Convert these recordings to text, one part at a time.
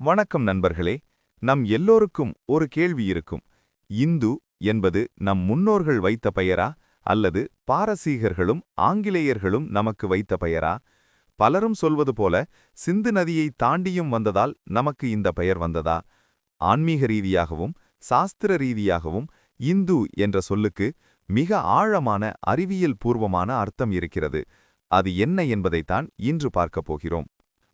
வணக்கம் நண்பர்களே நம் எல்லோருக்கும் ஒரு கேள்வி இருக்கும். இந்து என்பது நம் முன்னோர்கள் வைத்த பெயரா அல்லது பாரசீகர்களும் ஆங்கிலேயர்களும் நமக்கு வைத்த பெயரா? பலரும் சொல்வது போல சிந்து நதியை தாண்டியும் வந்ததால் நமக்கு இந்த பெயர் வந்ததா? ஆன்மீக ரீதியாகவும் சாஸ்திர ரீதியாகவும் இந்து என்ற சொல்லுக்கு மிக ஆழமான அறிவியல் பூர்வமான அர்த்தம் இருக்கிறது. அது என்ன என்பதைத்தான் இன்று பார்க்கப் போகிறோம்.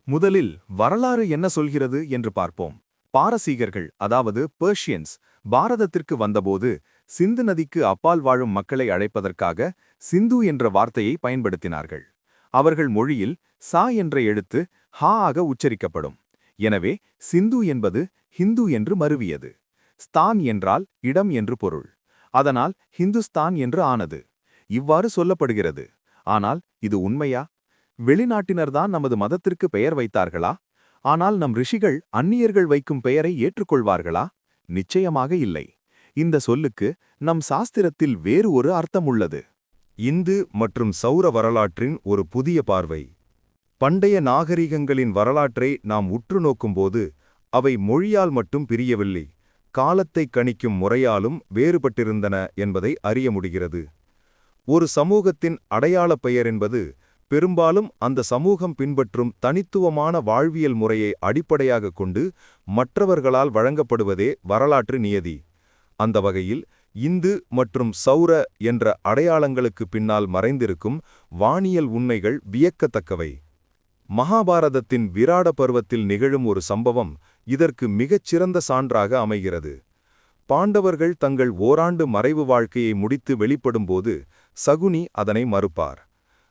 முதலில் வரலாறு என்ன சொல்கிறது என்று பார்ப்போம். பாரசீகர்கள் அதாவது பர்ஷியன்ஸ் பாரதத்திற்கு வந்தபோது சிந்து நதிக்கு அப்பால் வாழும் மக்களை அழைப்பதற்காக சிந்து என்ற வார்த்தையை பயன்படுத்தினார்கள். அவர்கள் மொழியில் சா என்ற எழுத்து ஹா ஆக உச்சரிக்கப்படும். எனவே சிந்து என்பது ஹிந்து என்று மருவியது. ஸ்தான் என்றால் இடம் என்று பொருள். அதனால் ஹிந்துஸ்தான் என்று ஆனது. இவ்வாறு சொல்லப்படுகிறது. ஆனால் இது உண்மையா? வெளிநாட்டினர்தான் நமது மதத்திற்கு பெயர் வைத்தார்களா? ஆனால் நம் ரிஷிகள் அந்நியர்கள் வைக்கும் பெயரை ஏற்றுக்கொள்வார்களா? நிச்சயமாக இல்லை. இந்த சொல்லுக்கு நம் சாஸ்திரத்தில் வேறு ஒரு அர்த்தம் உள்ளது இந்து மற்றும் சௌர வரலாற்றின் ஒரு புதிய பார்வை. பண்டைய நாகரிகங்களின் வரலாற்றை நாம் உற்று நோக்கும்போது அவை மொழியால் மட்டும் பிரியவில்லை காலத்தை கணிக்கும் முறையாலும் வேறுபட்டிருந்தன என்பதை அறிய முடிகிறது. ஒரு சமூகத்தின் அடையாளப் பெயர் என்பது பெரும்பாலும் அந்த சமூகம் பின்பற்றும் தனித்துவமான வாழ்வியல் முறையை அடிப்படையாக கொண்டு மற்றவர்களால் வழங்கப்படுவதே வரலாற்று நியதி. அந்த வகையில் இந்து மற்றும் சௌர என்ற அடையாளங்களுக்கு பின்னால் மறைந்திருக்கும் வானியல் உண்மைகள் வியக்கத்தக்கவை. மகாபாரதத்தின் விராட பருவத்தில் நிகழும் ஒரு சம்பவம் இதற்கு மிகச் சிறந்த சான்றாக அமைகிறது. பாண்டவர்கள் தங்கள் ஓராண்டு மறைவு வாழ்க்கையை முடித்து வெளிப்படும்போது சகுனி அதனை மறுப்பார்.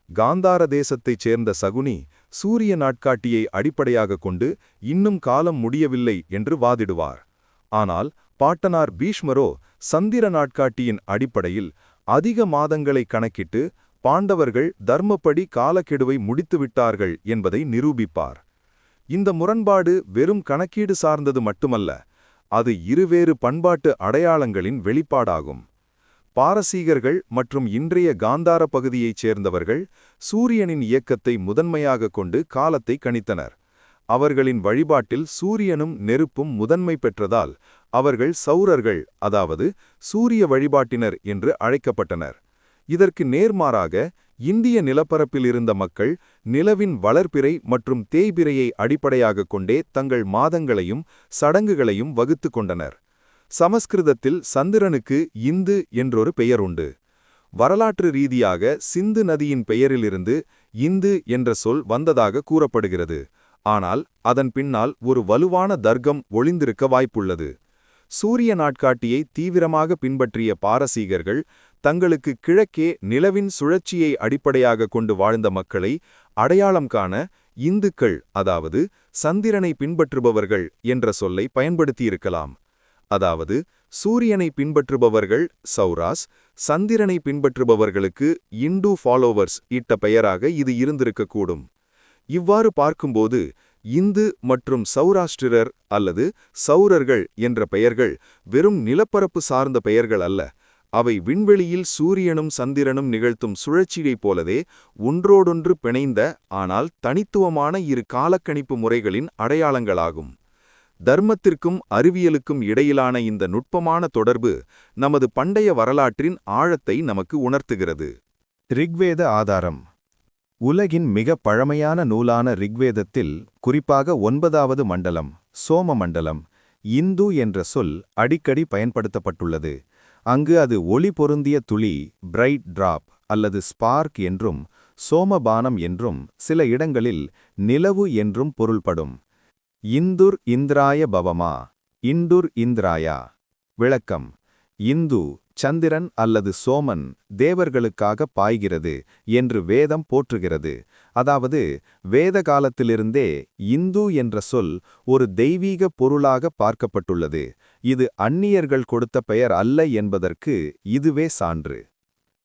காந்தார தேசத்தைச் சேர்ந்த சகுனி சூரிய நாட்காட்டியை அடிப்படையாக கொண்டு இன்னும் காலம் முடியவில்லை என்று வாதிடுவார். ஆனால் பாட்டனார் பீஷ்மரோ சந்திர நாட்காட்டியின் அடிப்படையில் அதிக மாதங்களை கணக்கிட்டு பாண்டவர்கள் தர்மப்படி காலக்கெடுவை முடித்துவிட்டார்கள் என்பதை நிரூபிப்பார். இந்த முரண்பாடு வெறும் கணக்கீடு சார்ந்தது மட்டுமல்ல அது இருவேறு பண்பாட்டு அடையாளங்களின் வெளிப்பாடாகும். பாரசீகர்கள் மற்றும் இன்றைய காந்தார பகுதியைச் சேர்ந்தவர்கள் சூரியனின் இயக்கத்தை முதன்மையாக கொண்டு காலத்தை கணித்தனர். அவர்களின் வழிபாட்டில் சூரியனும் நெருப்பும் முதன்மை பெற்றதால் அவர்கள் சௌரர்கள் அதாவது சூரிய வழிபாட்டினர் என்று அழைக்கப்பட்டனர். இதற்கு நேர்மாறாக இந்திய நிலப்பரப்பில் இருந்த மக்கள் நிலவின் வளர்ப்பிறை மற்றும் தேய்பிறையை அடிப்படையாகக் கொண்டே தங்கள் மாதங்களையும் சடங்குகளையும் வகுத்து கொண்டனர். சமஸ்கிருதத்தில் சந்திரனுக்கு இந்து என்றொரு பெயர் உண்டு வரலாற்று ரீதியாக சிந்து நதியின் பெயரிலிருந்து இந்து என்ற சொல் வந்ததாக கூறப்படுகிறது. ஆனால் அதன் பின்னால் ஒரு வலுவான தர்க்கம் ஒளிந்திருக்க வாய்ப்புள்ளது. சூரிய நாட்காட்டியை தீவிரமாக பின்பற்றிய பாரசீகர்கள் தங்களுக்கு கிழக்கே நிலவின் சுழற்சியை அடிப்படையாக கொண்டு வாழ்ந்த மக்களை அடையாளம் காண இந்துக்கள் அதாவது சந்திரனை பின்பற்றுபவர்கள் என்ற சொல்லை பயன்படுத்தியிருக்கலாம். அதாவது சூரியனை பின்பற்றுபவர்கள் சௌராஸ் சந்திரனை பின்பற்றுபவர்களுக்கு இண்டு ஃபாலோவர்ஸ் இட்ட பெயராக இது இருந்திருக்கக்கூடும். இவ்வாறு பார்க்கும்போது இந்து மற்றும் சௌராஷ்டிரர் அல்லது சௌரர்கள் என்ற பெயர்கள் வெறும் நிலப்பரப்பு சார்ந்த பெயர்கள் அல்ல. அவை விண்வெளியில் சூரியனும் சந்திரனும் நிகழ்த்தும் சுழற்சியைப் போலவே ஒன்றோடொன்று பிணைந்த ஆனால் தனித்துவமான இரு காலக்கணிப்பு முறைகளின் அடையாளங்களாகும். தர்மத்திற்கும் அறிவியலுக்கும் இடையிலான இந்த நுட்பமான தொடர்பு நமது பண்டைய வரலாற்றின் ஆழத்தை நமக்கு உணர்த்துகிறது. ரிக்வேத ஆதாரம். உலகின் மிக பழமையான நூலான ரிக்வேதத்தில் குறிப்பாக ஒன்பதாவது மண்டலம் சோம மண்டலம் இந்து என்ற சொல் அடிக்கடி பயன்படுத்தப்பட்டுள்ளது. அங்கு அது ஒளி பொருந்திய துளி பிரைட் டிராப் அல்லது ஸ்பார்க் என்றும் சோமபானம் என்றும் சில இடங்களில் நிலவு என்றும் பொருள்படும். இந்துர் இந்திராய பவமா. இண்டுர் இந்திராயா. விளக்கம். இந்து சந்திரன் அல்லது சோமன் தேவர்களுக்காக பாய்கிறது என்று வேதம் போற்றுகிறது. அதாவது வேத காலத்திலிருந்தே இந்து என்ற சொல் ஒரு தெய்வீக பொருளாக பார்க்கப்பட்டுள்ளது. இது அந்நியர்கள் கொடுத்த பெயர் அல்ல என்பதற்கு இதுவே சான்று.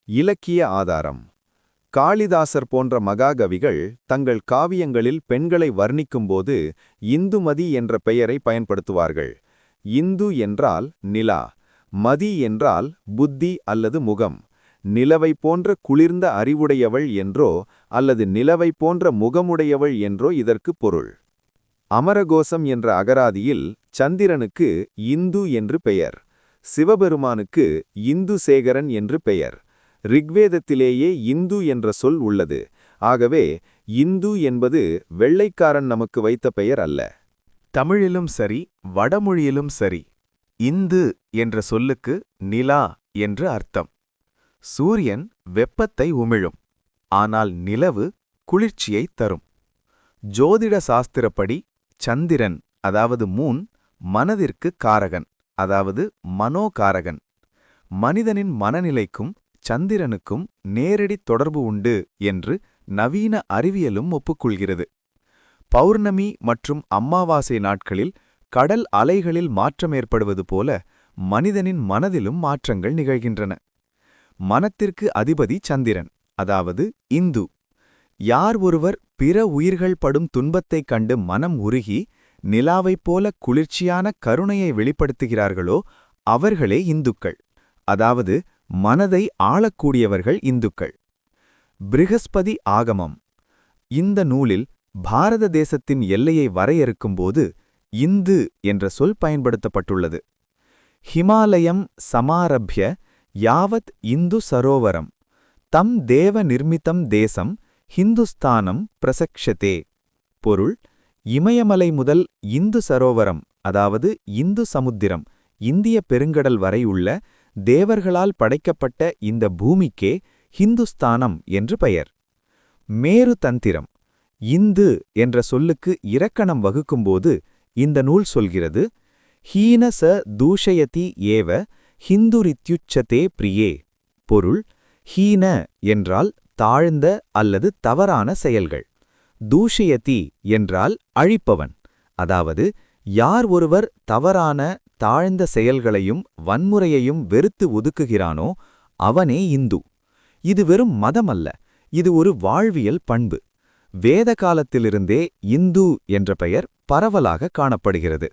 இலக்கிய ஆதாரம். காளிதாசர் போன்ற மகாகவிகள் தங்கள் காவியங்களில் பெண்களை வர்ணிக்கும்போது இந்துமதி என்ற பெயரை பயன்படுத்துவார்கள். இந்து என்றால் நிலா மதி என்றால் புத்தி அல்லது முகம் நிலவை போன்ற குளிர்ந்த அறிவுடையவள் என்றோ அல்லது நிலவை போன்ற முகமுடையவள் என்றோ இதற்கு பொருள். அமரகோசம் என்ற அகராதியில் சந்திரனுக்கு இந்து என்று பெயர் சிவபெருமானுக்கு இந்து சேகரன் என்று பெயர். ரிக்வேதத்திலேயே இந்து என்ற சொல் உள்ளது. ஆகவே இந்து என்பது வெள்ளைக்காரன் நமக்கு வைத்த பெயர் அல்ல. தமிழிலும் சரி வடமொழியிலும் சரி இந்து என்ற சொல்லுக்கு நிலா என்று அர்த்தம். சூரியன் வெப்பத்தை உமிழும் ஆனால் நிலவு குளிர்ச்சியை தரும். ஜோதிட சாஸ்திரப்படி சந்திரன் அதாவது மூன் மனதிற்கு காரகன் அதாவது மனோகாரகன். மனிதனின் மனநிலைக்கும் சந்திரனுக்கும் நேரடி தொடர்பு உண்டு என்று நவீன அறிவியலும் ஒப்புக்கொள்கிறது. பௌர்ணமி மற்றும் அம்மாவாசை நாட்களில் கடல் அலைகளில் மாற்றம் ஏற்படுவது போல மனிதனின் மனதிலும் மாற்றங்கள் நிகழ்கின்றன. மனத்திற்கு அதிபதி சந்திரன் அதாவது இந்து. யார் ஒருவர் பிற உயிர்கள் படும் துன்பத்தைக் கண்டு மனம் உருகி நிலாவைப் போல குளிர்ச்சியான கருணையை வெளிப்படுத்துகிறார்களோ அவர்களே இந்துக்கள். அதாவது மனதை ஆளக்கூடியவர்கள் இந்துக்கள். பிருகஸ்பதி ஆகமம். இந்த நூலில் பாரத தேசத்தின் எல்லையை வரையறுக்கும்போது இந்து என்ற சொல் பயன்படுத்தப்பட்டுள்ளது. ஹிமாலயம் சமாரப்ய யாவத் இந்து சரோவரம். தம் தேவ நிர்மிதம் தேசம் ஹிந்துஸ்தானம் பிரசக்ஷதே. பொருள் இமயமலை முதல் இந்து சரோவரம் அதாவது இந்து சமுத்திரம் இந்திய பெருங்கடல் வரை உள்ள தேவர்களால் படைக்கப்பட்ட இந்த பூமிக்கே ஹிந்துஸ்தானம் என்று பெயர். மேரு தந்திரம். இந்து என்ற சொல்லுக்கு இரக்கணம் வகுக்கும்போது இந்த நூல் சொல்கிறது ஹீன ச தூஷயதி ஏவ ஹிந்துரித்யுச்சதே பிரியே பொருள் ஹீன என்றால் தாழ்ந்த அல்லது தவறான செயல்கள். தூஷயதி என்றால் அழிப்பவன் அதாவது யார் ஒருவர் தவறான தாழ்ந்த செயல்களையும் வன்முறையையும் வெறுத்து ஒதுக்குகிறானோ அவனே இந்து. இது வெறும் மதமல்ல இது ஒரு வாழ்வியல் பண்பு. வேத காலத்திலிருந்தே இந்து என்ற பெயர் பரவலாக காணப்படுகிறது.